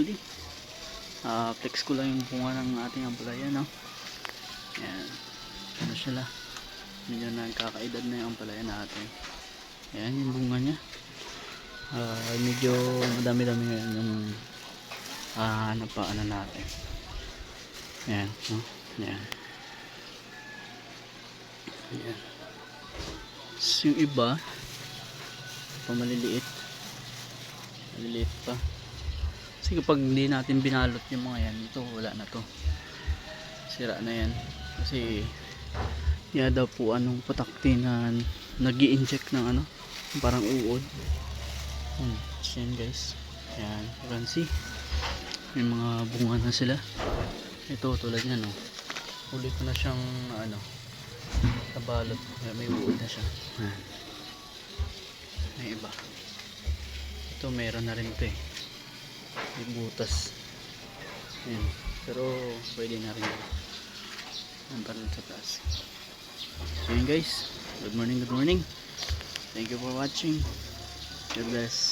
building. Ah, flex ko lang yung bunga ng ating ampalaya, no? Yan. Ano sila? Medyo nagkakaedad na yung ampalaya natin. Yan yung bunga niya. Ah, medyo madami-dami ngayon yung ah, ano pa, ano natin. Yan, no? Yan. Yan. Tapos yung iba, pa maliliit. Maliliit pa. Kasi kapag hindi natin binalot yung mga yan, ito wala na to. Sira na yan. Kasi yan daw po anong putakti na nag inject ng ano, parang uod. Hmm, yan guys. Yan, you can see. May mga bunga na sila. Ito tulad yan oh. Huli ko na siyang ano, nabalot. May uod na siya. Yan. May iba. Ito meron na rin ito eh. May butas. Yan. Pero pwede na rin. Yan pa rin sa taas. So guys. Good morning, good morning. Thank you for watching. God bless.